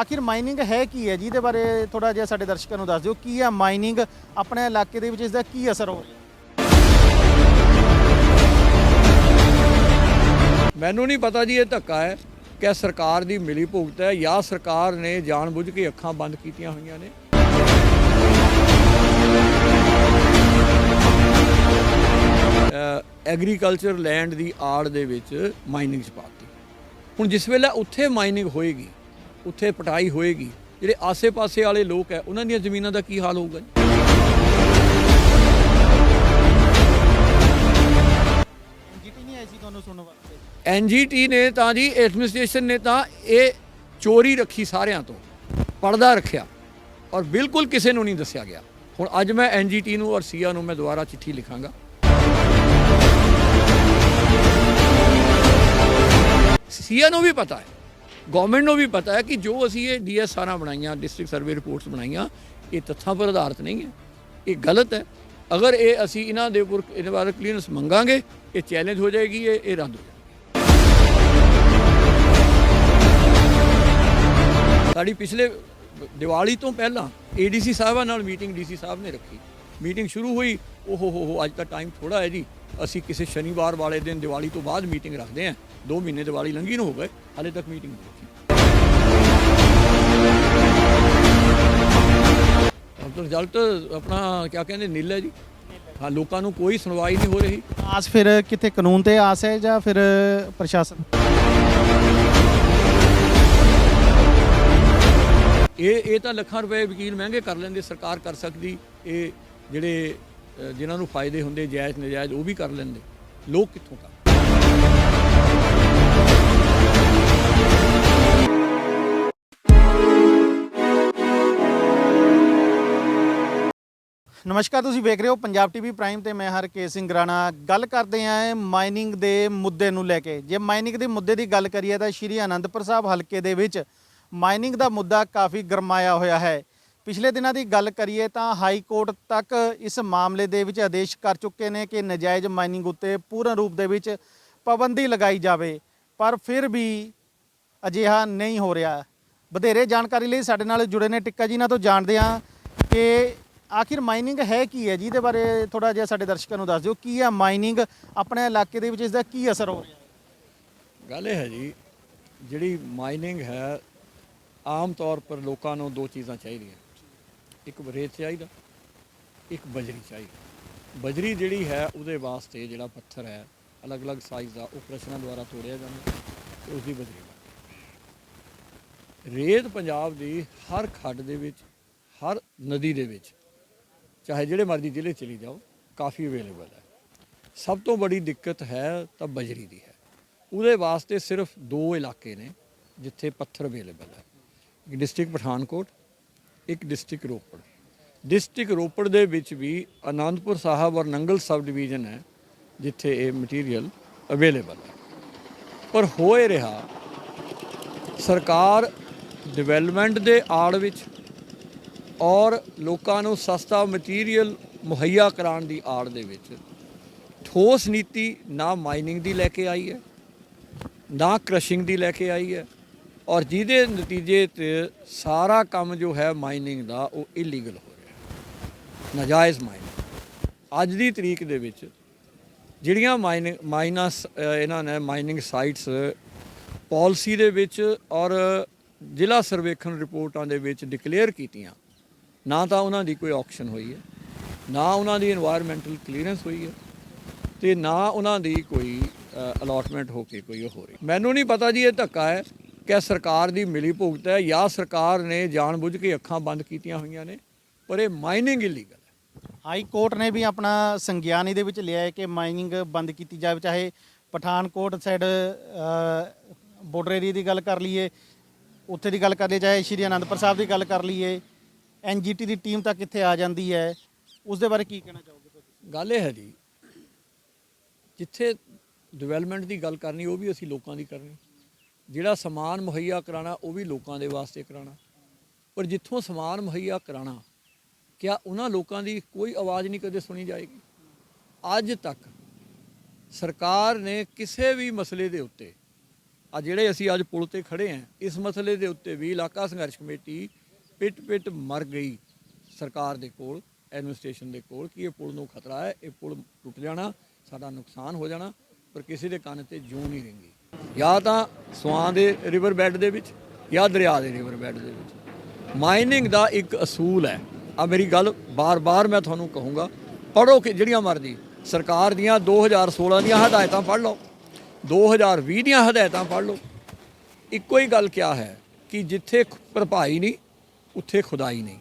ਆਖਿਰ ਮਾਈਨਿੰਗ ਹੈ ਕੀ ਹੈ? ਜਿਹਦੇ ਬਾਰੇ ਥੋੜਾ ਜਿਹਾ ਸਾਡੇ ਦਰਸ਼ਕਾਂ ਨੂੰ ਦੱਸ ਦਿਓ। ਕੀ ਹੈ ਮਾਈਨਿੰਗ ਆਪਣੇ ਇਲਾਕੇ ਦੇ ਵਿੱਚ ਇਸ ਦਾ ਕੀ ਅਸਰ ਹੋ ਰਿਹਾ? ਮੈਨੂੰ ਨਹੀਂ ਪਤਾ ਜੀ, ਇਹ ਧੱਕਾ ਹੈ ਕਿ ਸਰਕਾਰ ਦੀ ਮਿਲੀ ਭੁਗਤ ਹੈ ਜਾਂ ਸਰਕਾਰ ਨੇ ਜਾਣਬੁੱਝ ਕੇ ਅੱਖਾਂ ਬੰਦ ਕੀਤੀਆਂ ਹੋਈਆਂ ਨੇ। ਐਗਰੀਕਲਚਰ ਲੈਂਡ ਦੀ ਆੜ ਦੇ ਵਿੱਚ ਮਾਈਨਿੰਗ ਚ ਪਾਤੀ। ਹੁਣ ਜਿਸ ਵੇਲੇ ਉੱਥੇ ਮਾਈਨਿੰਗ ਹੋਏਗੀ ਉੱਥੇ ਪਟਾਈ ਹੋਏਗੀ। ਜਿਹੜੇ ਆਸੇ-ਪਾਸੇ ਵਾਲੇ ਲੋਕ ਹੈ ਉਹਨਾਂ ਦੀਆਂ ਜ਼ਮੀਨਾਂ ਦਾ ਕੀ ਹਾਲ ਹੋਊਗਾ ਜੀ? ਐਨਜੀਟੀ ਨੇ ਤਾਂ ਜੀ ਐਡਮਿਨਿਸਟ੍ਰੇਸ਼ਨ ਨੇ ਤਾਂ ਇਹ ਚੋਰੀ ਰੱਖੀ ਸਾਰਿਆਂ ਤੋਂ ਪਰਦਾ ਰੱਖਿਆ ਔਰ ਬਿਲਕੁਲ ਕਿਸੇ ਨੂੰ ਨਹੀਂ ਦੱਸਿਆ ਗਿਆ। ਹੁਣ ਅੱਜ ਮੈਂ ਐਨਜੀਟੀ ਨੂੰ ਔਰ ਸੀਆ ਨੂੰ ਮੈਂ ਦੁਬਾਰਾ ਚਿੱਠੀ ਲਿਖਾਂਗਾ। ਸੀਆ ਨੂੰ ਵੀ ਪਤਾ ਹੈ ਗਵਰਨਮੈਂਟ ਨੂੰ ਵੀ ਪਤਾ ਹੈ ਕਿ ਜੋ ਅਸੀਂ ਇਹ ਡੀਐਸਆਰਾਂ ਬਣਾਈਆਂ ਡਿਸਟ੍ਰਿਕਟ ਸਰਵੇ ਰਿਪੋਰਟਸ ਬਣਾਈਆਂ, ਇਹ ਤੱਥਾਂ ਪਰ ਆਧਾਰਿਤ ਨਹੀਂ ਹੈ। ਇਹ ਗਲਤ ਹੈ। ਅਗਰ ਇਹ ਅਸੀਂ ਇਹਨਾਂ ਦੇ ਉੱਪਰ ਇਹਨਾਂ ਬਾਰੇ ਕਲੀਅਰੈਂਸ ਮੰਗਾਂਗੇ, ਇਹ ਚੈਲੰਜ ਹੋ ਜਾਏਗੀ, ਇਹ ਇਹ ਰੱਦ ਹੋ ਜਾਏਗੀ। ਸਾਡੀ ਪਿਛਲੇ ਦੀਵਾਲੀ ਤੋਂ ਪਹਿਲਾਂ ਏਡੀਸੀ ਸਾਹਿਬਾਂ ਨਾਲ ਮੀਟਿੰਗ ਡੀਸੀ ਸਾਹਿਬ ਨੇ ਰੱਖੀ। ਮੀਟਿੰਗ ਸ਼ੁਰੂ ਹੋਈ। ਓਹ ਹੋ ਹੋ ਹੋ, ਅੱਜ ਤਾਂ ਟਾਈਮ ਥੋੜਾ ਹੈ ਜੀ। ਅਸੀਂ ਕਿਸੇ ਸ਼ਨੀਵਾਰ ਵਾਲੇ ਦਿਨ ਦੀਵਾਲੀ ਤੋਂ ਬਾਅਦ ਮੀਟਿੰਗ ਰੱਖਦੇ ਹਾਂ। 2 ਮਹੀਨੇ ਦੀਵਾਲੀ ਲੰਘੀ ਨੂੰ ਹੋ ਗਏ ਹਾਲੇ ਤੱਕ ਮੀਟਿੰਗ ਨਹੀਂ ਰੱਖੀ। ਰਿਜ਼ਲਟ ਆਪਣਾ ਕੀ ਕਹਿੰਦੇ ਨੀਲ ਹੈ ਜੀ। ਹਾਂ ਲੋਕਾਂ ਨੂੰ ਕੋਈ ਸੁਣਵਾਈ ਨਹੀਂ ਹੋ ਰਹੀ। ਆਸ ਫਿਰ ਕਿਤੇ ਕਾਨੂੰਨ ਤੇ ਆਸ ਹੈ ਜਾਂ ਫਿਰ ਪ੍ਰਸ਼ਾਸਨ? ਇਹ ਇਹ ਤਾਂ ਲੱਖਾਂ ਰੁਪਏ ਵਕੀਲ ਮਹਿੰਗੇ ਕਰ ਲੈਂਦੇ ਸਰਕਾਰ ਕਰ ਸਕਦੀ। ਇਹ ਜਿਹੜੇ ਜਿਨ੍ਹਾਂ ਨੂੰ ਫਾਇਦੇ ਹੁੰਦੇ, ਜਾਇਜ਼, ਨਜਾਇਜ਼, ਉਹ ਵੀ ਕਰ ਲੈਂਦੇ। ਲੋਕ ਕਿੱਥੋਂ ਕਰ? ਨਮਸਕਾਰ, ਤੁਸੀਂ ਵੇਖ ਰਹੇ ਹੋ ਪੰਜਾਬ ਟੀਵੀ ਪ੍ਰਾਈਮ ਤੇ ਮੈਂ ਹਰਕੇ ਸਿੰਘ ਰਾਣਾ ਗੱਲ ਕਰਦੇ ਆਂ ਮਾਈਨਿੰਗ ਦੇ ਮੁੱਦੇ ਨੂੰ ਲੈ ਕੇ। ਜੇ ਮਾਈਨਿੰਗ ਦੇ ਮੁੱਦੇ ਦੀ ਗੱਲ ਕਰੀਏ ਤਾਂ ਸ਼੍ਰੀ ਅਨੰਦਪੁਰ ਸਾਹਿਬ ਹਲਕੇ ਦੇ ਵਿੱਚ ਮਾਈਨਿੰਗ ਦਾ ਮੁੱਦਾ ਕਾਫੀ ਗਰਮਾਇਆ ਹੋਇਆ ਹੈ। ਪਿਛਲੇ ਦਿਨਾਂ ਦੀ ਗੱਲ ਕਰੀਏ ਤਾਂ ਹਾਈ ਕੋਰਟ ਤੱਕ ਇਸ ਮਾਮਲੇ ਦੇ ਵਿੱਚ ਆਦੇਸ਼ ਕਰ ਚੁੱਕੇ ਨੇ ਕਿ ਨਜਾਇਜ਼ ਮਾਈਨਿੰਗ ਉੱਤੇ ਪੂਰਨ ਰੂਪ ਦੇ ਵਿੱਚ ਪਾਬੰਦੀ ਲਗਾਈ ਜਾਵੇ, ਪਰ ਫਿਰ ਵੀ ਅਜਿਹਾ ਨਹੀਂ ਹੋ ਰਿਹਾ। ਵਧੇਰੇ ਜਾਣਕਾਰੀ ਲਈ ਸਾਡੇ ਨਾਲ ਜੁੜੇ ਨੇ ਟਿੱਕਾ ਜੀ। ਨਾਲ ਤੋਂ ਜਾਣਦੇ ਹਾਂ ਕਿ ਆਖਿਰ ਮਾਈਨਿੰਗ ਹੈ ਕੀ ਹੈ? ਜੀ ਇਹਦੇ ਬਾਰੇ ਥੋੜਾ ਜਿਹਾ ਸਾਡੇ ਦਰਸ਼ਕਾਂ ਨੂੰ ਦੱਸ ਦਿਓ। ਕੀ ਹੈ ਮਾਈਨਿੰਗ? ਆਪਣੇ ਇਲਾਕੇ ਦੇ ਵਿੱਚ ਇਸ ਦਾ ਕੀ ਅਸਰ ਹੋ ਰਿਹਾ ਹੈ? ਗੱਲ ਇਹ ਹੈ ਜੀ, ਜਿਹੜੀ ਮਾਈਨਿੰਗ ਹੈ, ਆਮ ਤੌਰ ਪਰ ਲੋਕਾਂ ਨੂੰ ਦੋ ਚੀਜ਼ਾਂ ਚਾਹੀਦੀਆਂ। ਇੱਕ ਰੇਤ ਚਾਹੀਦਾ, ਇੱਕ ਬਜਰੀ ਚਾਹੀਦੀ। ਬਜਰੀ ਜਿਹੜੀ ਹੈ, ਉਹਦੇ ਵਾਸਤੇ ਜਿਹੜਾ ਪੱਥਰ ਹੈ, ਅਲੱਗ-ਅਲੱਗ ਸਾਈਜ਼ ਦਾ, ਉਹ ਪ੍ਰਸ਼ਨਾਂ ਦੁਆਰਾ ਤੋੜਿਆ ਜਾਂਦਾ ਤੇ ਉਸ ਦੀ ਬਜਰੀ ਬਣਦੀ ਰੇਤ ਪੰਜਾਬ ਦੀ ਹਰ ਖੱਡ ਦੇ ਵਿੱਚ, ਹਰ ਨਦੀ ਦੇ ਵਿੱਚ, ਚਾਹੇ ਜਿਹੜੇ ਮਰਜ਼ੀ ਜ਼ਿਲ੍ਹੇ ਚਲੀ ਜਾਓ, ਕਾਫੀ ਅਵੇਲੇਬਲ ਹੈ। ਸਭ ਤੋਂ ਬੜੀ ਦਿੱਕਤ ਹੈ, ਤਾਂ ਬਜਰੀ ਦੀ ਹੈ। ਉਹਦੇ ਵਾਸਤੇ ਸਿਰਫ ਦੋ ਇਲਾਕੇ ਨੇ, ਜਿੱਥੇ ਪੱਥਰ ਅਵੇਲੇਬਲ ਹੈ। ਡਿਸਟ੍ਰਿਕਟ ਪਠਾਨਕੋਟ ਇੱਕ ਡਿਸਟ੍ਰਿਕਟ ਰੋਪੜ। ਡਿਸਟ੍ਰਿਕਟ ਰੋਪੜ ਦੇ ਵਿੱਚ ਵੀ ਆਨੰਦਪੁਰ ਸਾਹਿਬ ਔਰ ਨੰਗਲ ਸਬ ਡਿਵੀਜ਼ਨ ਹੈ, ਜਿੱਥੇ ਇਹ ਮਟੀਰੀਅਲ ਅਵੇਲੇਬਲ ਹੈ। ਪਰ ਹੋਏ ਰਿਹਾ, ਸਰਕਾਰ ਡਿਵੈਲਪਮੈਂਟ ਦੇ ਆੜ ਵਿੱਚ ਔਰ ਲੋਕਾਂ ਨੂੰ ਸਸਤਾ ਮਟੀਰੀਅਲ ਮੁਹੱਈਆ ਕਰਾਉਣ ਦੀ ਆੜ ਦੇ ਵਿੱਚ ਠੋਸ ਨੀਤੀ ਨਾ ਮਾਈਨਿੰਗ ਦੀ ਲੈ ਕੇ ਆਈ ਹੈ, ਨਾ ਕ੍ਰਸ਼ਿੰਗ ਦੀ ਲੈ ਕੇ ਆਈ ਹੈ ਔਰ ਜਿਹਦੇ ਨਤੀਜੇ ਤੇ ਸਾਰਾ ਕੰਮ ਜੋ ਹੈ ਮਾਈਨਿੰਗ ਦਾ, ਉਹ ਇਲੀਗਲ ਹੋ ਰਿਹਾ ਨਾਜਾਇਜ਼ ਮਾਈਨਿੰਗ ਅੱਜ ਦੀ ਤਰੀਕ ਦੇ ਵਿੱਚ ਜਿਹੜੀਆਂ ਮਾਈਨਿੰਗ ਮਾਈਨਸ ਇਹਨਾਂ ਨੇ ਮਾਈਨਿੰਗ ਸਾਈਟਸ ਪਾਲਿਸੀ ਦੇ ਵਿੱਚ ਔਰ ਜ਼ਿਲ੍ਹਾ ਸਰਵੇਖਣ ਰਿਪੋਰਟਾਂ ਦੇ ਵਿੱਚ ਡਿਕਲੇਅਰ ਕੀਤੀਆਂ, ਨਾ ਤਾਂ ਉਹਨਾਂ ਦੀ ਕੋਈ ਆਕਸ਼ਨ ਹੋਈ ਹੈ, ਨਾ ਉਹਨਾਂ ਦੀ এনवायरमेंटਲ ਕਲੀਅਰੈਂਸ ਹੋਈ ਹੈ ਤੇ ਨਾ ਉਹਨਾਂ ਦੀ ਕੋਈ ਅਲਾਟਮੈਂਟ ਹੋ ਕੇ ਕੋਈ ਹੋ ਰਹੀ ਮੈਨੂੰ ਨਹੀਂ ਪਤਾ ਜੀ, ਇਹ ਧੱਕਾ ਹੈ। ਕਿ ਸਰਕਾਰ ਦੀ ਮਿਲੀ ਭੁਗਤ ਹੈ ਜਾਂ ਸਰਕਾਰ ਨੇ ਜਾਣਬੁੱਝ ਕੇ ਅੱਖਾਂ ਬੰਦ ਕੀਤੀਆਂ ਹੋਈਆਂ ਨੇ ਪਰ ਇਹ ਮਾਈਨਿੰਗ ਇਲੀਗਲ ਹੈ। ਹਾਈ ਕੋਰਟ ਨੇ ਵੀ ਆਪਣਾ ਸੰਗਿਆਨ ਇਹਦੇ ਵਿੱਚ ਲਿਆ ਹੈ ਕਿ ਮਾਈਨਿੰਗ ਬੰਦ ਕੀਤੀ ਜਾਵੇ ਚਾਹੇ ਪਠਾਨਕੋਟ ਸਾਈਡ ਬਾਰਡਰ ਏਰੀਆ ਦੀ ਗੱਲ ਕਰ ਲਈਏ ਉੱਥੇ ਦੀ ਗੱਲ ਕਰ ਲਈਏ ਚਾਹੇ ਸ਼੍ਰੀ ਅਨੰਦਪੁਰ ਸਾਹਿਬ ਦੀ ਗੱਲ ਕਰ ਲਈਏ ਐਨਜੀਟੀ ਦੀ ਟੀਮ ਤੱਕ ਇੱਥੇ ਆ ਜਾਂਦੀ ਹੈ। ਉਸ ਦੇ ਬਾਰੇ ਕੀ ਕਹਿਣਾ ਚਾਹੋਗੇ ਤੁਸੀਂ? ਗੱਲ ਇਹ ਹੈ ਜੀ ਜਿੱਥੇ ਡਿਵੈਲਪਮੈਂਟ ਦੀ ਗੱਲ ਕਰਨੀ ਉਹ ਵੀ ਅਸੀਂ ਲੋਕਾਂ ਦੀ ਕਰਨੀ। ਜਿਹੜਾ ਸਮਾਨ ਮੁਹੱਈਆ ਕਰਾਣਾ ਉਹ ਵੀ ਲੋਕਾਂ ਦੇ ਵਾਸਤੇ ਕਰਾਣਾ ਪਰ ਜਿੱਥੋਂ ਸਮਾਨ ਮੁਹੱਈਆ ਕਰਾਣਾ ਕਿਆ ਉਹਨਾਂ ਲੋਕਾਂ ਦੀ ਕੋਈ ਆਵਾਜ਼ ਨਹੀਂ ਕਦੇ ਸੁਣੀ ਜਾਏਗੀ? ਅੱਜ ਤੱਕ ਸਰਕਾਰ ਨੇ ਕਿਸੇ ਵੀ ਮਸਲੇ ਦੇ ਉੱਤੇ, ਆ ਜਿਹੜੇ ਅਸੀਂ ਅੱਜ ਪੁਲ ਤੇ ਖੜੇ ਆਂ ਇਸ ਮਸਲੇ ਦੇ ਉੱਤੇ ਵੀ ਇਲਾਕਾ ਸੰਘਰਸ਼ ਕਮੇਟੀ ਪਿੱਟ ਪਿੱਟ ਮਰ ਗਈ ਸਰਕਾਰ ਦੇ ਕੋਲ, ਐਡਮਿਨਿਸਟ੍ਰੇਸ਼ਨ ਦੇ ਕੋਲ, ਕਿ ਇਹ ਪੁਲ ਨੂੰ ਖਤਰਾ ਹੈ, ਇਹ ਪੁਲ ਟੁੱਟ ਜਾਣਾ, ਸਾਡਾ ਨੁਕਸਾਨ ਹੋ ਜਾਣਾ, ਪਰ ਕਿਸੇ ਦੇ ਕੰਨ ਤੇ ਜੂੰ ਨਹੀਂ ਰਿੰਗੀ ਜਾਂ ਤਾਂ ਸਵਾਂ ਦੇ ਰਿਵਰ ਬੈੱਡ ਦੇ ਵਿੱਚ ਜਾਂ ਦਰਿਆ ਦੇ ਰਿਵਰ ਬੈੱਡ ਦੇ ਵਿੱਚ। ਮਾਈਨਿੰਗ ਦਾ ਇੱਕ ਅਸੂਲ ਹੈ। ਆ ਮੇਰੀ ਗੱਲ ਬਾਰ-ਬਾਰ ਮੈਂ ਤੁਹਾਨੂੰ ਕਹੂੰਗਾ। ਪੜੋ ਕਿ ਜਿਹੜੀਆਂ ਮਰਜ਼ੀ, ਸਰਕਾਰ ਦੀਆਂ 2016 ਦੀਆਂ ਹਦਾਇਤਾਂ ਪੜ੍ਹ ਲਓ। 2020 ਦੀਆਂ ਹਦਾਇਤਾਂ ਪੜ੍ਹ ਲਓ। ਇੱਕੋ ਹੀ ਗੱਲ ਕਿਹਾ ਹੈ ਕਿ ਜਿੱਥੇ ਭਰਪਾਈ ਨਹੀਂ, ਉੱਥੇ ਖੁਦਾਈ ਨਹੀਂ।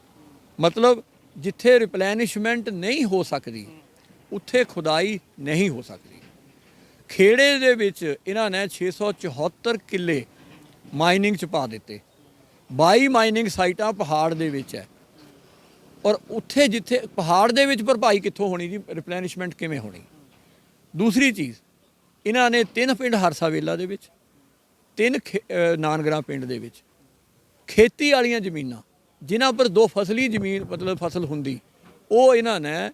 ਮਤਲਬ ਜਿੱਥੇ ਰਿਪਲੈਨਿਸ਼ਮੈਂਟ ਨਹੀਂ ਹੋ ਸਕਦੀ, ਉੱਥੇ ਖੁਦਾਈ ਨਹੀਂ ਹੋ ਸਕਦੀ। ਖੇੜੇ ਦੇ ਵਿੱਚ ਇਹਨਾਂ ਨੇ 674 ਕਿੱਲੇ ਮਾਈਨਿੰਗ ਚ ਪਾ ਦਿੱਤੇ। 22 ਮਾਈਨਿੰਗ ਸਾਈਟਾਂ ਪਹਾੜ ਦੇ ਵਿੱਚ ਹੈ। ਔਰ ਉੱਥੇ ਜਿੱਥੇ ਪਹਾੜ ਦੇ ਵਿੱਚ ਭਰਪਾਈ ਕਿੱਥੋਂ ਹੋਣੀ ਜੀ? ਰਿਪਲੈਨਿਸ਼ਮੈਂਟ ਕਿਵੇਂ ਹੋਣੀ? ਦੂਸਰੀ ਚੀਜ਼, ਇਹਨਾਂ ਨੇ ਤਿੰਨ ਪਿੰਡ ਹਰਸਾ ਵੇਲਾ ਦੇ ਵਿੱਚ, ਤਿੰਨ ਖੇ- ਅਹ ਨਾਨਗਰਾ ਪਿੰਡ ਦੇ ਵਿੱਚ। ਖੇਤੀ ਵਾਲੀਆਂ ਜ਼ਮੀਨਾਂ, ਜਿਨ੍ਹਾਂ ਪਰ ਦੋ ਫਸਲੀ ਜ਼ਮੀਨ ਮਤਲਬ ਫਸਲ ਹੁੰਦੀ, ਉਹ ਇਹਨਾਂ ਨੇ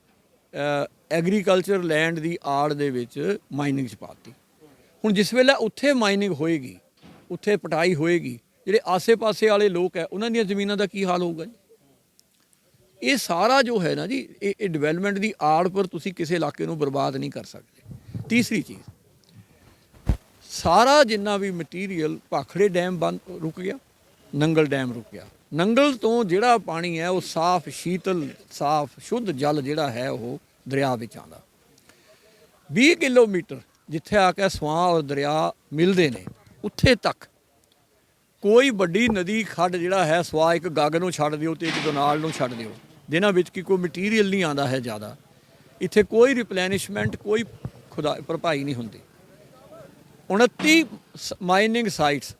ਐਗਰੀਕਲਚਰ ਲੈਂਡ ਦੀ ਆੜ ਦੇ ਵਿੱਚ ਮਾਈਨਿੰਗ ਚ ਪਾਤੀ। ਹੁਣ ਜਿਸ ਵੇਲੇ ਉੱਥੇ ਮਾਈਨਿੰਗ ਹੋਏਗੀ, ਉੱਥੇ ਪਟਾਈ ਹੋਏਗੀ, ਜਿਹੜੇ ਆਸੇ-ਪਾਸੇ ਵਾਲੇ ਲੋਕ ਹੈ, ਉਹਨਾਂ ਦੀਆਂ ਜ਼ਮੀਨਾਂ ਦਾ ਕੀ ਹਾਲ ਹੋਊਗਾ ਜੀ? ਇਹ ਸਾਰਾ ਜੋ ਹੈ ਨਾ ਜੀ, ਇਹ ਇਹ ਡਿਵੈਲਪਮੈਂਟ ਦੀ ਆੜ ਪਰ ਤੁਸੀਂ ਕਿਸੇ ਇਲਾਕੇ ਨੂੰ ਬਰਬਾਦ ਨਹੀਂ ਕਰ ਸਕਦੇ। ਤੀਸਰੀ ਚੀਜ਼, ਸਾਰਾ ਜਿੰਨਾ ਵੀ ਮਟੀਰੀਅਲ ਭਾਖੜੇ ਡੈਮ ਬੰਦ, ਰੁਕ ਗਿਆ, ਨੰਗਲ ਡੈਮ ਰੁਕ ਗਿਆ। ਨੰਗਲ ਤੋਂ ਜਿਹੜਾ ਪਾਣੀ ਹੈ ਉਹ ਸਾਫ਼ ਸ਼ੀਤਲ, ਸਾਫ਼ ਸ਼ੁੱਧ ਜਲ ਜਿਹੜਾ ਹੈ ਉਹ ਦਰਿਆ ਵਿੱਚ ਆਉਂਦਾ। 20 ਕਿਲੋਮੀਟਰ ਜਿੱਥੇ ਆ ਕੇ ਸਵਾਂ ਔਰ ਦਰਿਆ ਮਿਲਦੇ ਨੇ, ਉੱਥੇ ਤੱਕ ਕੋਈ ਵੱਡੀ ਨਦੀ ਖੱਡ ਜਿਹੜਾ ਹੈ, ਸਵਾ ਇੱਕ ਗੱਗ ਨੂੰ ਛੱਡ ਦਿਓ ਤੇ ਇੱਕ ਦਨਾਲ ਨੂੰ ਛੱਡ ਦਿਓ। ਜਿਨ੍ਹਾਂ ਵਿੱਚ ਕੀ ਕੋਈ ਮਟੀਰੀਅਲ ਨਹੀਂ ਆਂਦਾ ਹੈ ਜ਼ਿਆਦਾ। ਇੱਥੇ ਕੋਈ ਰਿਪਲੈਨਿਸ਼ਮੈਂਟ ਕੋਈ ਖੁਦਾ, ਭਰਪਾਈ ਨਹੀਂ ਹੁੰਦੀ। 29 ਮਾਈਨਿੰਗ ਸਾਈਟਸ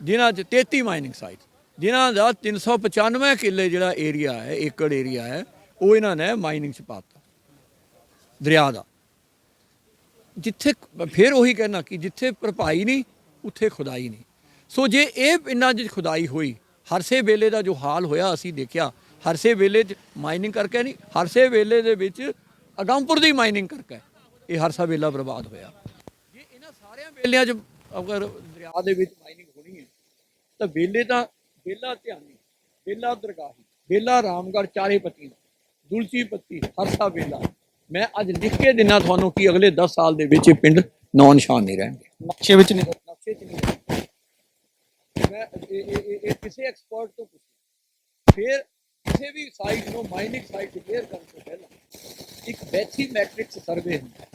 ਜਿਨ੍ਹਾਂ 'ਚ 33 ਮਾਈਨਿੰਗ ਸਾਈਟਸ ਜਿਨ੍ਹਾਂ ਦਾ 395 ਕਿੱਲੇ ਜਿਹੜਾ ਏਰੀਆ ਹੈ, ਏਕੜ ਏਰੀਆ ਹੈ, ਉਹ ਇਹਨਾਂ ਨੇ ਮਾਈਨਿੰਗ 'ਚ ਪਾਤਾ। ਦਰਿਆ ਦਾ। ਜਿੱਥੇ ਫਿਰ ਉਹੀ ਕਹਿਣਾ ਕਿ ਜਿੱਥੇ ਭਰਪਾਈ ਨਹੀਂ, ਉੱਥੇ ਖੁਦਾਈ ਨਹੀਂ। ਸੋ ਜੇ ਇਹ ਪਿੰਡਾਂ 'ਚ ਖੁਦਾਈ ਹੋਈ ਹਰਸੇ ਵੇਲੇ ਦਾ ਜੋ ਹਾਲ ਹੋਇਆ ਅਸੀਂ ਦੇਖਿਆ ਹਰਸੇ ਵੇਲੇ 'ਚ ਮਾਈਨਿੰਗ ਕਰਕੇ ਨਹੀਂ ਹਰਸੇ ਵੇਲੇ ਦੇ ਵਿੱਚ ਅਗੰਪੁਰ ਦੀ ਮਾਈਨਿੰਗ ਕਰਕੇ ਇਹ ਹਰਸਾ ਵੇਲਾ ਬਰਬਾਦ ਹੋਇਆ। ਜੇ ਇਹਨਾਂ ਸਾਰਿਆਂ ਵੇਲਿਆਂ 'ਚ ਅਗਰ ਦਰਿਆ ਦੇ ਵਿੱਚ ਮਾਈਨਿੰਗ ਹੋਣੀ ਹੈ, ਤਾਂ ਵੇਲੇ ਤਾਂ ਵੇਲਾ ਧਿਆਨੀ ਵੇਲਾ ਦਰਗਾਹੀ ਵੇਲਾ ਰਾਮਗੜ੍ਹ ਚਾਰੇ ਪੱਤੀ ਦੁਲਚੀ ਪੱਤੀ ਹਰਸਾ ਵੇਲਾ ਮੈਂ ਅੱਜ ਲਿਖ ਕੇ ਦਿਨਾ ਤੁਹਾਨੂੰ ਕਿ ਅਗਲੇ 10 ਸਾਲ ਦੇ ਵਿੱਚ ਇਹ ਪਿੰਡ ਨੌ ਨਿਸ਼ਾਨ ਨਹੀਂ ਰਹਿਣਗੇ। ਨਕਸ਼ੇ ਵਿੱਚ ਨਹੀਂ ਨਕਸ਼ੇ 'ਚ ਨਹੀਂ। ਮੈਂ ਇਹ ਕਿਸੇ ਐਕਸਪਰਟ ਤੋਂ ਪੁੱਛਿਆ। ਫਿਰ ਕਿਸੇ ਵੀ ਸਾਈਟ ਨੂੰ ਮਾਈਨਿੰਗ ਸਾਈਟ ਡਿਕਲੇਅਰ ਕਰਨ ਤੋਂ ਪਹਿਲਾਂ ਇੱਕ ਬੈਥੀ ਮੈਟ੍ਰਿਕਸ ਸਰਵੇ ਹੁੰਦਾ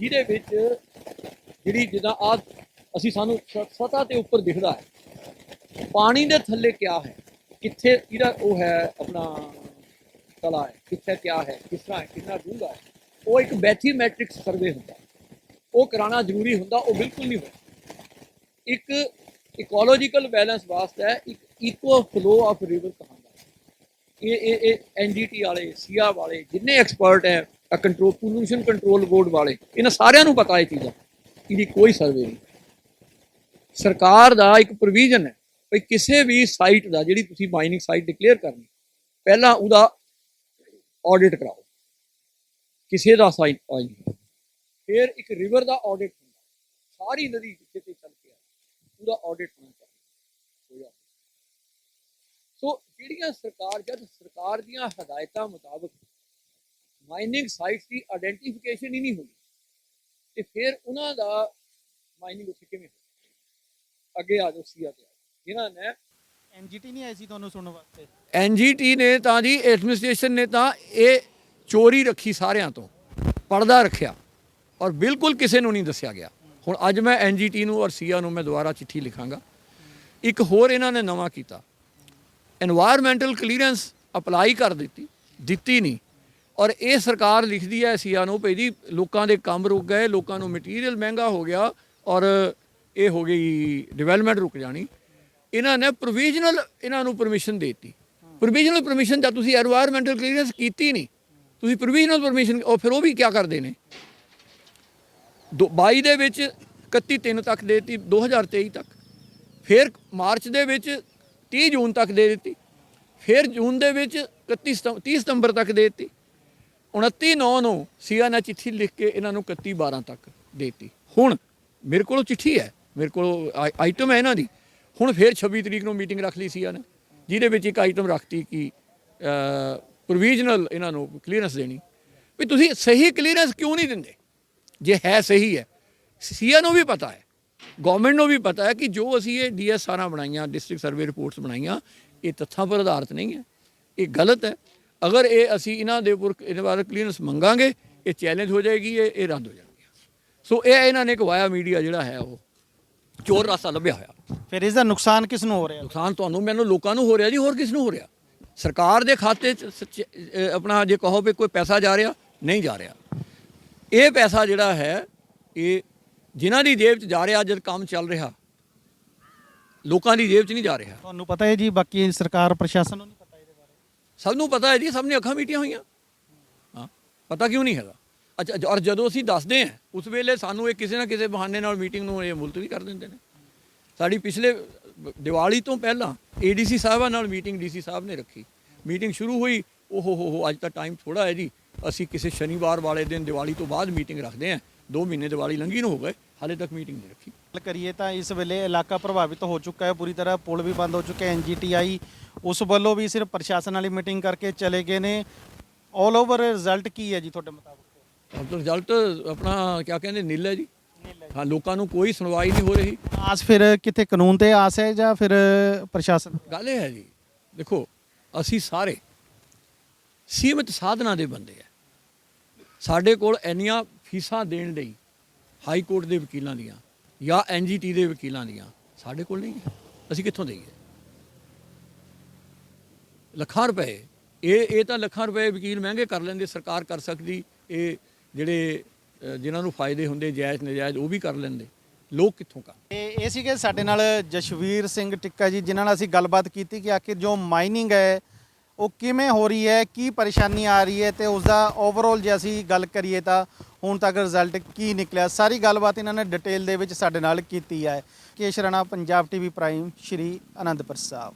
ਜਿਹਦੇ ਵਿੱਚ ਜਿਹੜੀ ਜਿੱਦਾਂ ਆ ਅਸੀਂ ਸਾਨੂੰ ਸ- ਸਤ੍ਹਾ ਤੇ ਉੱਪਰ ਦਿਖਦਾ ਹੈ। ਪਾਣੀ ਦੇ ਥੱਲੇ ਕਿਆ ਹੈ? ਕਿੱਥੇ ਇਹਦਾ ਉਹ ਹੈ ਆਪਣਾ ਤਲਾ ਹੈ? ਕਿੱਥੇ ਕਿਆ ਹੈ? ਕਿਸ ਤਰ੍ਹਾਂ ਹੈ? ਕਿੰਨਾ ਡੂੰਘਾ ਹੈ? ਉਹ ਇੱਕ ਬੈਥੀਮੈਟ੍ਰਿਕ ਸਰਵੇ ਹੁੰਦਾ। ਉਹ ਕਰਾਉਣਾ ਜ਼ਰੂਰੀ ਹੁੰਦਾ, ਉਹ ਬਿਲਕੁਲ ਨਹੀਂ ਹੁੰਦਾ। ਇੱਕ ਇਕੋਲੋਜੀਕਲ ਬੈਲੈਂਸ ਵਾਸਤੇ ਇੱਕ ਇਕੋ ਫਲੋ ਆਫ ਰਿਵਰ ਕਹਾਂਦਾ ਇਹ ਇਹ ਇਹ ਐਨਜੀਟੀ ਵਾਲੇ ਸੀਆ ਵਾਲੇ, ਜਿੰਨੇ ਐਕਸਪਰਟ ਹੈ ਕੰਟਰੋਲ ਪੋਲੂਸ਼ਨ ਕੰਟਰੋਲ ਬੋਰਡ ਵਾਲੇ, ਇਹਨਾਂ ਸਾਰਿਆਂ ਨੂੰ ਪਤਾ ਇਹ ਚੀਜ਼ਾਂ। ਇਹਦੀ ਕੋਈ ਸਰਵੇ ਨਹੀਂ। ਸਰਕਾਰ ਦਾ ਇੱਕ ਪ੍ਰੋਵੀਜ਼ਨ ਹੈ। ਵੀ ਕਿਸੇ ਵੀ ਸਾਈਟ ਦਾ ਜਿਹੜੀ ਤੁਸੀਂ ਮਾਈਨਿੰਗ ਸਾਈਟ ਡਿਕਲੇਅਰ ਕਰਨੀ, ਪਹਿਲਾਂ ਉਹਦਾ ਆਡਿਟ ਕਰਾਓ। ਕਿਸੇ ਦਾ ਸਾਈਟ ਆਈ ਫਿਰ ਇੱਕ ਰਿਵਰ ਦਾ ਆਡਿਟ ਹੁੰਦਾ। ਸਾਰੀ ਨਦੀ ਜਿੱਥੇ ਤੇ ਚੱਲ ਕੇ ਆ, ਉਹਦਾ ਆਡਿਟ ਹੋਣਾ ਚਾਹੀਦਾ। ਹੋਇਆ। ਸੋ ਜਿਹੜੀਆਂ ਸਰਕਾਰ, ਜਦ ਸਰਕਾਰ ਦੀਆਂ ਹਦਾਇਤਾਂ ਮੁਤਾਬਕ ਮਾਈਨਿੰਗ ਸਾਈਟਸ ਦੀ ਆਇਡੈਂਟੀਫਿਕੇਸ਼ਨ ਹੀ ਨਹੀਂ ਹੁੰਦੀ, ਤੇ ਫਿਰ ਉਹਨਾਂ ਦਾ ਮਾਈਨਿੰਗ ਉੱਥੇ ਕਿਵੇਂ ਹੋਊ? ਅੱਗੇ ਆ ਜਾਓ ਸੀਆ ਤੇ ਆ ਜਿਨ੍ਹਾਂ ਨੇ ਐਨਜੀਟੀ ਨਹੀਂ ਆਈ ਸੀ ਤੁਹਾਨੂੰ ਸੁਣਨ ਵਾਸਤੇ? ਐਨਜੀਟੀ ਨੇ ਤਾਂ ਜੀ ਐਡਮਿਨਿਸਟ੍ਰੇਸ਼ਨ ਨੇ ਤਾਂ ਇਹ ਚੋਰੀ ਰੱਖੀ ਸਾਰਿਆਂ ਤੋਂ ਪਰਦਾ ਰੱਖਿਆ ਔਰ ਬਿਲਕੁਲ ਕਿਸੇ ਨੂੰ ਨਹੀਂ ਦੱਸਿਆ ਗਿਆ। ਹੁਣ ਅੱਜ ਮੈਂ ਐਨਜੀਟੀ ਨੂੰ ਔਰ ਸੀਆ ਨੂੰ ਮੈਂ ਦੁਬਾਰਾ ਚਿੱਠੀ ਲਿਖਾਂਗਾ। ਇੱਕ ਹੋਰ ਇਹਨਾਂ ਨੇ ਨਵਾਂ ਕੀਤਾ। এনवायरमेंटल ਕਲੀਅਰੈਂਸ ਅਪਲਾਈ ਕਰ ਦਿੱਤੀ ਦਿੱਤੀ ਨਹੀਂ। ਔਰ ਇਹ ਸਰਕਾਰ ਲਿਖਦੀ ਹੈ ਸੀਆ ਨੂੰ ਭਈ ਜੀ ਲੋਕਾਂ ਦੇ ਕੰਮ ਰੁਕ ਗਏ ਲੋਕਾਂ ਨੂੰ ਮਟੀਰੀਅਲ ਮਹਿੰਗਾ ਹੋ ਗਿਆ ਔਰ ਇਹ ਹੋ ਗਈ ਡਿਵੈਲਪਮੈਂਟ ਰੁਕ ਜਾਣੀ। ਇਹਨਾਂ ਨੇ ਪ੍ਰੋਵੀਜ਼ਨਲ ਇਹਨਾਂ ਨੂੰ ਪਰਮਿਸ਼ਨ ਦਿੱਤੀ। ਪ੍ਰੋਵੀਜ਼ਨਲ ਪਰਮਿਸ਼ਨ ਜਦ ਤੁਸੀਂ এনवायरमेंटल ਕਲੀਅਰੈਂਸ ਕੀਤੀ ਨਹੀਂ, ਤੁਸੀਂ ਪ੍ਰੋਵੀਜ਼ਨਲ ਪਰਮਿਸ਼ਨ ਉਹ ਫਿਰ ਉਹ ਵੀ ਕੀ ਕਰਦੇ ਨੇ? 22 ਦੇ ਵਿੱਚ 31 3 ਤੱਕ ਦੇ ਦਿੱਤੀ 2023 ਤੱਕ। ਫਿਰ ਮਾਰਚ ਦੇ ਵਿੱਚ 30 ਜੂਨ ਤੱਕ ਦੇ ਦਿੱਤੀ। ਫਿਰ ਜੂਨ ਦੇ ਵਿੱਚ 31 30 ਸਤੰਬਰ ਤੱਕ ਦੇ ਦਿੱਤੀ। 29 9 ਨੂੰ ਸੀਆ ਨੇ ਚਿੱਠੀ ਲਿਖ ਕੇ ਇਹਨਾਂ ਨੂੰ 31 12 ਤੱਕ ਦੇ ਦਿੱਤੀ। ਹੁਣ ਮੇਰੇ ਕੋਲ ਚਿੱਠੀ ਹੈ, ਮੇਰੇ ਕੋਲ ਆਈਟਮ ਹੈ ਇਹਨਾਂ ਦੀ। ਹੁਣ ਫੇਰ 26 ਤਰੀਕ ਨੂੰ ਮੀਟਿੰਗ ਰੱਖ ਲਈ ਸੀ ਇਹਨਾਂ ਜਿਹਦੇ ਵਿੱਚ ਇੱਕ ਆਈਟਮ ਰੱਖਤੀ ਕਿ ਪ੍ਰੋਵੀਜ਼ਨਲ ਇਹਨਾਂ ਨੂੰ ਕਲੀਅਰੈਂਸ ਦੇਣੀ। ਵੀ ਤੁਸੀਂ ਸਹੀ ਕਲੀਅਰੈਂਸ ਕਿਉਂ ਨਹੀਂ ਦਿੰਦੇ? ਜੇ ਹੈ ਸਹੀ ਹੈ, ਸੀਆ ਨੂੰ ਵੀ ਪਤਾ ਹੈ ਗਵਰਨਮੈਂਟ ਨੂੰ ਵੀ ਪਤਾ ਹੈ ਕਿ ਜੋ ਅਸੀਂ ਇਹ ਡੀਐਸਆਰਾਂ ਬਣਾਈਆਂ ਡਿਸਟ੍ਰਿਕਟ ਸਰਵੇ ਰਿਪੋਰਟਸ ਬਣਾਈਆਂ, ਇਹ ਤੱਥਾਂ ਪਰ ਆਧਾਰਿਤ ਨਹੀਂ ਹੈ। ਇਹ ਗਲਤ ਹੈ। ਅਗਰ ਇਹ ਅਸੀਂ ਇਹਨਾਂ ਦੇ ਉੱਪਰ ਇਹਦੇ ਬਾਰੇ ਕਲੀਅਰੈਂਸ ਮੰਗਾਂਗੇ, ਇਹ ਚੈਲੰਜ ਹੋ ਜਾਏਗੀ, ਇਹ ਇਹ ਰੱਦ ਹੋ ਜਾਣਗੇ ਸੋ ਇਹ ਇਹਨਾਂ ਨੇ ਇੱਕ ਵਾਇਆ ਮੀਡੀਆ ਜਿਹੜਾ ਹੈ ਉਹ, ਚੋਰ ਰਾਸਾ ਲੱਭਿਆ ਹੋਇਆ। ਫਿਰ ਇਸ ਦਾ ਨੁਕਸਾਨ ਕਿਸ ਨੂੰ ਹੋ ਰਿਹਾ? ਨੁਕਸਾਨ ਤੁਹਾਨੂੰ ਮੈਨੂੰ ਲੋਕਾਂ ਨੂੰ ਹੋ ਰਿਹਾ ਜੀ ਹੋਰ ਕਿਸ ਨੂੰ ਹੋ ਰਿਹਾ? ਸਰਕਾਰ ਦੇ ਖਾਤੇ 'ਚ ਸੱਚੇ- ਅਹ ਆਪਣਾ ਜੇ ਕਹੋ ਵੀ ਕੋਈ ਪੈਸਾ ਜਾ ਰਿਹਾ ਨਹੀਂ ਜਾ ਰਿਹਾ। ਇਹ ਪੈਸਾ ਜਿਹੜਾ ਹੈ ਇਹ ਜਿਨ੍ਹਾਂ ਦੀ ਜੇਬ 'ਚ ਜਾ ਰਿਹਾ ਜਦ ਕੰਮ ਚੱਲ ਰਿਹਾ ਲੋਕਾਂ ਦੀ ਜੇਬ 'ਚ ਨਹੀਂ ਜਾ ਰਿਹਾ। ਤੁਹਾਨੂੰ ਪਤਾ ਹੈ ਜੀ ਬਾਕੀ ਸਰਕਾਰ ਪ੍ਰਸ਼ਾਸਨ ਨੂੰ ਨਹੀਂ ਪਤਾ ਇਹਦੇ ਬਾਰੇ। ਸਭ ਨੂੰ ਪਤਾ ਹੈ ਜੀ ਸਭ ਨੇ ਅੱਖਾਂ ਮੀਟੀਆਂ ਹੋਈਆਂ। ਹਾਂ ਪਤਾ ਕਿਉਂ ਨਹੀਂ ਹੈਗਾ? ਅੱਛਾ ਜ- ਔਰ ਜਦੋਂ ਅਸੀਂ ਦੱਸਦੇ ਹਾਂ ਉਸ ਵੇਲੇ ਸਾਨੂੰ ਇਹ ਕਿਸੇ ਨਾ ਕਿਸੇ ਬਹਾਨੇ ਨਾਲ ਮੀਟਿੰਗ ਨੂੰ ਇਹ ਮੁਲਤਵੀ ਕਰ ਦਿੰਦੇ ਨੇ। ਸਾਡੀ ਪਿਛਲੇ ਦੀਵਾਲੀ ਤੋਂ ਪਹਿਲਾਂ ਏਡੀਸੀ ਸਾਹਿਬਾਂ ਨਾਲ ਮੀਟਿੰਗ ਡੀਸੀ ਸਾਹਿਬ ਨੇ ਰੱਖੀ। ਮੀਟਿੰਗ ਸ਼ੁਰੂ ਹੋਈ ਓਹ ਹੋ ਹੋ ਅੱਜ ਤਾਂ ਟਾਈਮ ਥੋੜਾ ਹੈ ਜੀ। ਅਸੀਂ ਕਿਸੇ ਸ਼ਨੀਵਾਰ ਵਾਲੇ ਦਿਨ ਦੀਵਾਲੀ ਤੋਂ ਬਾਅਦ ਮੀਟਿੰਗ ਰੱਖਦੇ ਹਾਂ। 2 ਮਹੀਨੇ ਦੀਵਾਲੀ ਲੰਘੀ ਨੂੰ ਹੋ ਗਏ ਹਾਲੇ ਤੱਕ ਮੀਟਿੰਗ ਨਹੀਂ ਰੱਖੀ। ਗੱਲ ਕਰੀਏ ਤਾਂ ਇਸ ਵੇਲੇ ਇਲਾਕਾ ਪ੍ਰਭਾਵਿਤ ਹੋ ਚੁੱਕਾ ਹੈ ਪੂਰੀ ਤਰ੍ਹਾਂ ਪੁਲ ਵੀ ਬੰਦ ਹੋ ਚੁੱਕੇ ਹੈ ਐਨਜੀਟੀਆਈ ਉਸ ਵੱਲੋਂ ਵੀ ਸਿਰਫ ਪ੍ਰਸ਼ਾਸਨ ਵਾਲੀ ਮੀਟਿੰਗ ਕਰਕੇ ਚਲੇ ਗਏ ਨੇ। 올 ਓਵਰ ਰਿਜ਼ਲਟ ਕੀ ਹੈ ਜੀ ਤੁਹਾਡੇ ਮੁਤਾਬਕ? ਰਿਜ਼ਲਟ ਆਪਣਾ ਕੀ ਕਹਿੰਦੇ ਨੀਲ ਹੈ ਜੀ? ਹਾਂ ਲੋਕਾਂ ਨੂੰ ਕੋਈ ਸੁਣਵਾਈ ਨਹੀਂ ਹੋ ਰਹੀ। ਆਸ ਫਿਰ ਕਿਤੇ ਕਾਨੂੰਨ ਤੇ ਆਸ ਹੈ ਜਾਂ ਫਿਰ ਪ੍ਰਸ਼ਾਸਨ? ਗੱਲ ਇਹ ਹੈ ਜੀ ਦੇਖੋ ਅਸੀਂ ਸਾਰੇ ਸੀਮਿਤ ਸਾਧਨਾਂ ਦੇ ਬੰਦੇ ਆ। ਸਾਡੇ ਕੋਲ ਇੰਨੀਆਂ ਫੀਸਾਂ ਦੇਣ ਲਈ ਹਾਈ ਕੋਰਟ ਦੇ ਵਕੀਲਾਂ ਦੀਆਂ ਜਾਂ ਐਨਜੀਟੀ ਦੇ ਵਕੀਲਾਂ ਦੀਆਂ ਸਾਡੇ ਕੋਲ ਨਹੀਂ ਹੈ। ਅਸੀਂ ਕਿੱਥੋਂ ਦੇਈਏ? ਲੱਖਾਂ ਰੁਪਏ। ਇਹ ਇਹ ਤਾਂ ਲੱਖਾਂ ਰੁਪਏ ਵਕੀਲ ਮਹਿੰਗੇ ਕਰ ਲੈਂਦੇ ਸਰਕਾਰ ਕਰ ਸਕਦੀ ਇਹ ਜਿਹੜੇ ਜਿਨ੍ਹਾਂ ਨੂੰ ਫਾਇਦੇ ਹੁੰਦੇ, ਜਾਇਜ਼, ਨਜਾਇਜ਼, ਉਹ ਵੀ ਕਰ ਲੈਂਦੇ। ਲੋਕ ਕਿੱਥੋਂ ਕਰ ਇਹ ਸੀਗੇ ਸਾਡੇ ਨਾਲ ਜਸ਼ਵੀਰ ਸਿੰਘ ਟਿੱਕਾ ਜੀ, ਜਿਨ੍ਹਾਂ ਨਾਲ ਅਸੀਂ ਗੱਲਬਾਤ ਕੀਤੀ ਕਿ ਆਖਿਰ ਜੋ ਮਾਈਨਿੰਗ ਹੈ, ਉਹ ਕਿਵੇਂ ਹੋ ਰਹੀ ਹੈ, ਕੀ ਪਰੇਸ਼ਾਨੀ ਆ ਰਹੀ ਹੈ ਤੇ ਉਸ ਦਾ ਓਵਰਆਲ ਜੇ ਅਸੀਂ ਗੱਲ ਕਰੀਏ ਤਾਂ ਹੁਣ ਤੱਕ ਰਿਜ਼ਲਟ ਕੀ ਨਿਕਲਿਆ? ਸਾਰੀ ਗੱਲਬਾਤ ਇਹਨਾਂ ਨੇ ਡਿਟੇਲ ਦੇ ਵਿੱਚ ਸਾਡੇ ਨਾਲ ਕੀਤੀ ਹੈ। Kesh Rana, Punjab TV prime Shri Anandpur Sahib.